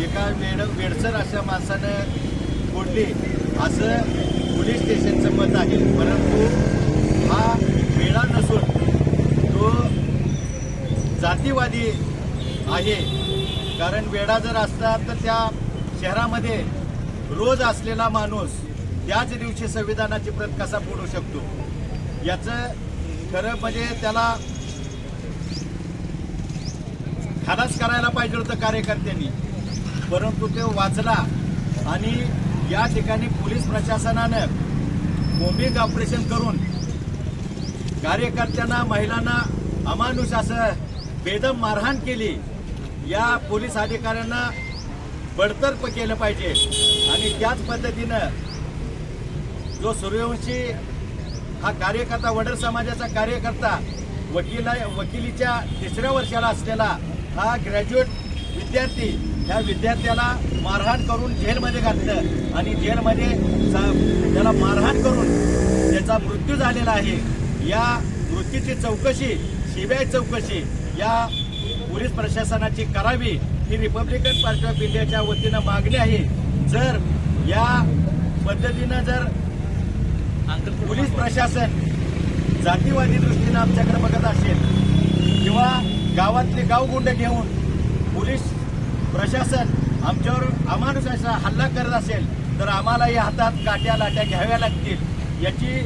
एका वेड वेडसर अशा माणसानं फोडली असं पोलीस स्टेशनचं मत आहे. परंतु हा वेळा नसून तो जातीवादी आहे. कारण वेडा जर असता तर त्या शहरामध्ये रोज असलेला माणूस त्याच दिवशी संविधानाची प्रत कसा फोडू शकतो? याचं खरं म्हणजे त्याला खलास करायला पाहिजे होतं कार्यकर्त्यांनी. परंतु तो वाचला आणि या ठिकाणी पोलीस प्रशासनानं कोंबिंग ऑपरेशन करून कार्यकर्त्यांना महिलांना अमानुष असं बेदम मारहाण केली या पोलीस अधिकाऱ्यांना बडतर्फ केलं पाहिजे. आणि त्याच पद्धतीनं जो सूर्यवंशी हा कार्यकर्ता वडर समाजाचा कार्यकर्ता वकिला वकिलीच्या तिसऱ्या वर्षाला असलेला हा ग्रॅज्युएट विद्यार्थी ह्या विद्यार्थ्याला मारहाण करून जेलमध्ये घातलं. आणि जेलमध्ये त्याला मारहाण करून त्याचा मृत्यू झालेला आहे. या मृत्यूची चौकशी सीबीआय चौकशी या पोलीस प्रशासनाची करावी ही रिपब्लिकन पार्टी ऑफ इंडियाच्या वतीनं मागणी आहे. जर या पद्धतीनं जर पोलीस प्रशासन जातीवादी दृष्टीनं आमच्याकडे बघत असेल किंवा गावातले गावगुंड घेऊन पोलीस प्रशासन आमच्यावर अमानुष असा हल्ला करत असेल तर आम्हाला या हातात काट्या लाट्या घ्याव्या लागतील. याची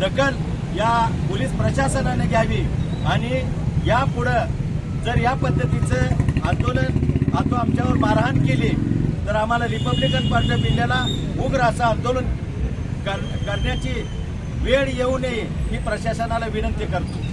दखल या पोलीस प्रशासनाने घ्यावी. आणि यापुढं जर या पद्धतीचं आंदोलन आता आमच्यावर मारहाण केली तर आम्हाला रिपब्लिकन पार्टी ऑफ इंडियाला उग्र असं आंदोलन कर- करण्याची वेळ येऊ नये ही प्रशासनाला विनंती करतो.